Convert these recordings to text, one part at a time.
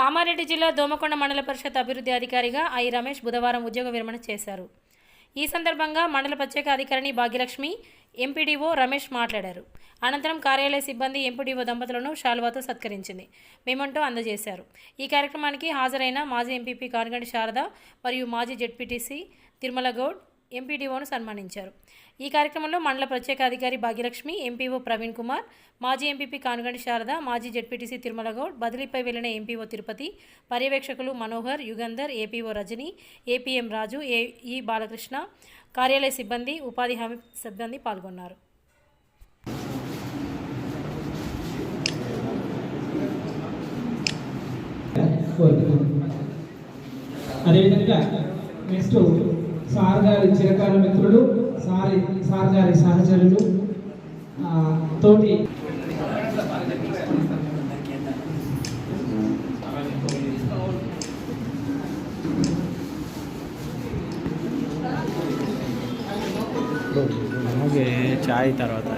కామారెడ్డి జిల్లా దోమకొండ మండల పరిషత్ అభివృద్ధి అధికారిగా ఐ రమేష్ బుధవారం ఉద్యోగ విరమణ చేశారు. ఈ సందర్భంగా మండల ప్రత్యేక అధికారిని భాగ్యలక్ష్మి ఎంపీడీఓ రమేష్ మాట్లాడారు. అనంతరం కార్యాలయ సిబ్బంది ఎంపీడీఓ దంపతులను శాలువాతో సత్కరించింది. మేమంటూ అందజేశారు. ఈ కార్యక్రమానికి హాజరైన మాజీ ఎంపీపీ కానగండి శారద మరియు మాజీ జెడ్పీటీసీ తిరుమల గౌడ్ ఎంపీడీఓను సన్మానించారు. ఈ కార్యక్రమంలో మండల ప్రత్యేక అధికారి భాగ్యలక్ష్మి ఎంపీఓ ప్రవీణ్ కుమార్ మాజీ ఎంపీపీ కానుగంటి శారద మాజీ జడ్పీటీసీ తిరుమల గౌడ్ బదిలీపై వెళ్ళిన MPO Tirupati పర్యవేక్షకులు Manohar Yugandhar APO Rajani APM Raju AE Balakrishna కార్యాలయ సిబ్బంది ఉపాధి హామీ సిబ్బంది పాల్గొన్నారు. అదేవిధంగా నెక్స్ట్ సార్ గారి చిరకాల మిత్రులు సారి సార్ గారి సహచరులు తోటి నಮಗೆ తర్వాత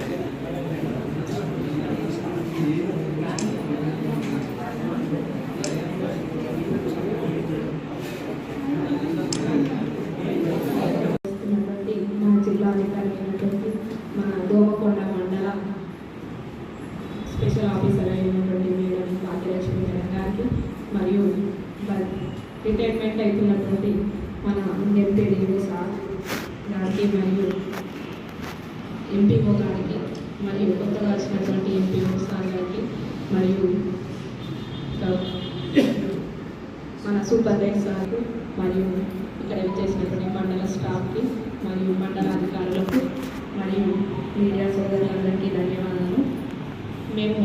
చేస్తున్నటువంటి మన జిల్లా అధికారి అయినటువంటి మన దోమకొండ మండల స్పెషల్ ఆఫీసర్ అయినటువంటి మేడం భాగ్యలక్ష్మి మేడం గారికి మరియు బ- రిటైర్మెంట్ అవుతున్నటువంటి మన ఎంపీడీఓ సార్ గారికి మరియు ఎంపీఓ గారికి మరియు కొత్తగా వచ్చినటువంటి ఎంపీఓ సార్ గారికి మరియు మన మన సూపర్వైజర్ సార్కు మరియు ఇక్కడ చేసినటువంటి మండల స్టాఫ్కి మరియు మండల అధికారులకు మరియు మీడియా సోదరులందరికీ ధన్యవాదాలు. మేము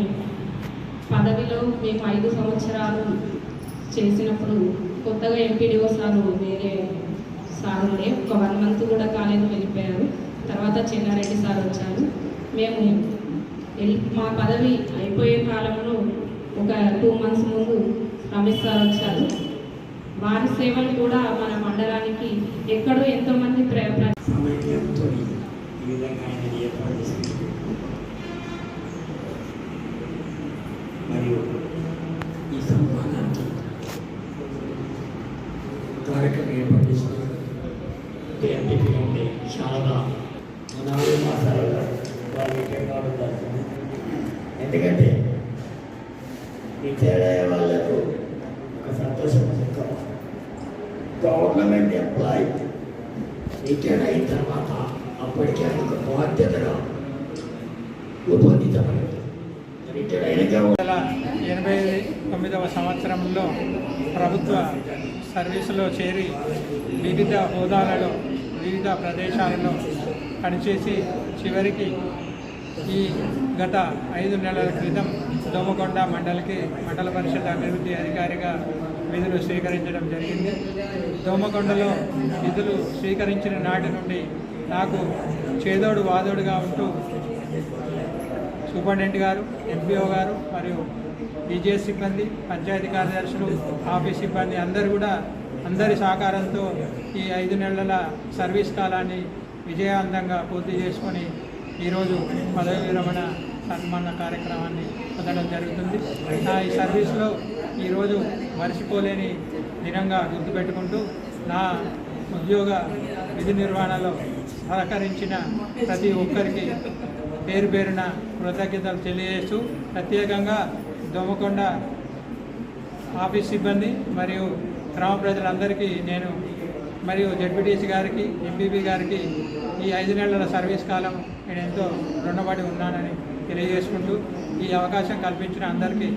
పదవిలో మేము ఐదు సంవత్సరాలు చేసినప్పుడు కొత్తగా ఎంపీడీఓ సారు వేరే సార్ ఒక వన్ మంత్ కూడా కాలేదు వెళ్ళిపోయారు. తర్వాత చెన్నారెడ్డి సార్ వచ్చారు. మేము ఎల్- మా పదవి అయిపోయే కాలంలో ఒక టూ మంత్స్ ముందు రమేష్ సార్ వచ్చారు. వారి సేవలు కూడా మన మండలానికి ఎక్కడో ఎంతోమంది ప్రయత్నం మరియు ఈ సన్మానానికి కార్యక్రమం ఏర్పాటు చేసిన ఎంపీ ఉండే శారద నాలుగు మాసాలుగా వాళ్ళు కావడం జరుగుతుంది ఎందుకంటే రిటైర్ అయ్యే వాళ్ళకు ఒక సంతోషం గవర్నమెంట్ ఎంప్లాయీ రిటైర్ అయిన తర్వాత అప్పటికే ఆయన ఒక బాధ్యతగా రూపొందించబడింది. రిటైర్ వందల ఎనభై తొమ్మిదవ సంవత్సరంలో ప్రభుత్వ సర్వీసులో చేరి వివిధ హోదాలలో వివిధ ప్రదేశాలలో పనిచేసి చివరికి ఈ గత ఐదు నెలల క్రితం దోమకొండ మండలికి మండల పరిషత్ అభివృద్ధి అధికారిగా విధులు స్వీకరించడం జరిగింది. దోమకొండలో విధులు స్వీకరించిన నాటి నుండి నాకు చేదోడు వాదోడుగా ఉంటూ సూపరింటెండెంట్ గారు ఎంపీఓ గారు మరియు విజయ సిబ్బంది పంచాయతీ కార్యదర్శులు ఆఫీస్ సిబ్బంది అందరూ కూడా అందరి సహకారంతో ఈ ఐదు నెలల సర్వీస్ కాలాన్ని విజయవంతంగా పూర్తి చేసుకొని ఈరోజు పదవి విరమణ సన్మాన కార్యక్రమాన్ని పొందడం జరుగుతుంది. నా ఈ సర్వీస్లో ఈరోజు మర్చిపోలేని దినంగా గుర్తుపెట్టుకుంటూ నా ఉద్యోగ విధి నిర్వహణలో సహకరించిన ప్రతి ఒక్కరికి పేరు పేరున కృతజ్ఞతలు తెలియజేస్తూ ప్రత్యేకంగా దోమకొండ ఆఫీస్ సిబ్బంది మరియు గ్రామ ప్రజలందరికీ నేను మరియు జడ్పీటీసీ గారికి ఎంపీపీ గారికి ఈ ఐదు నెలల సర్వీస్ కాలం నేను ఎంతో రుణపడి ఉన్నానని తెలియజేసుకుంటూ ఈ అవకాశం కల్పించిన అందరికీ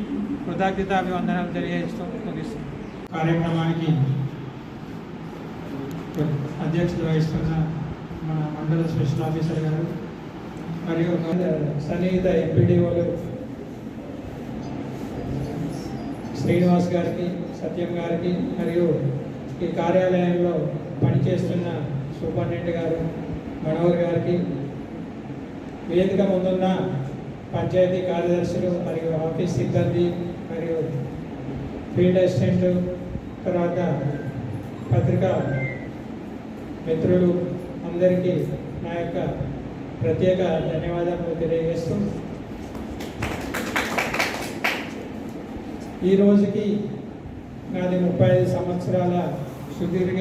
కృతజ్ఞతాభివందనాలు తెలియజేస్తూ ముగిస్తున్నాను. కార్యక్రమానికి అధ్యక్షత వహిస్తున్న మన మండల స్పెషల్ ఆఫీసర్ గారు మరియు సన్నిహిత ఎంపీడీఓలు శ్రీనివాస్ గారికి సత్యం గారికి మరియు ఈ కార్యాలయంలో పనిచేస్తున్న సూపరింటెండెంట్ గారు మనోహర్ గారికి వేదిక ముందున్న పంచాయతీ కార్యదర్శులు మరియు ఆఫీస్ సిబ్బంది మరియు ఫీల్డ్ అసిస్టెంట్ తర్వాత పత్రికా మిత్రులు అందరికీ నా యొక్క ప్రత్యేక ధన్యవాదాలు తెలియజేస్తూ ఈ రోజుకి నాది ముప్పై ఐదు సంవత్సరాల సుదీర్ఘ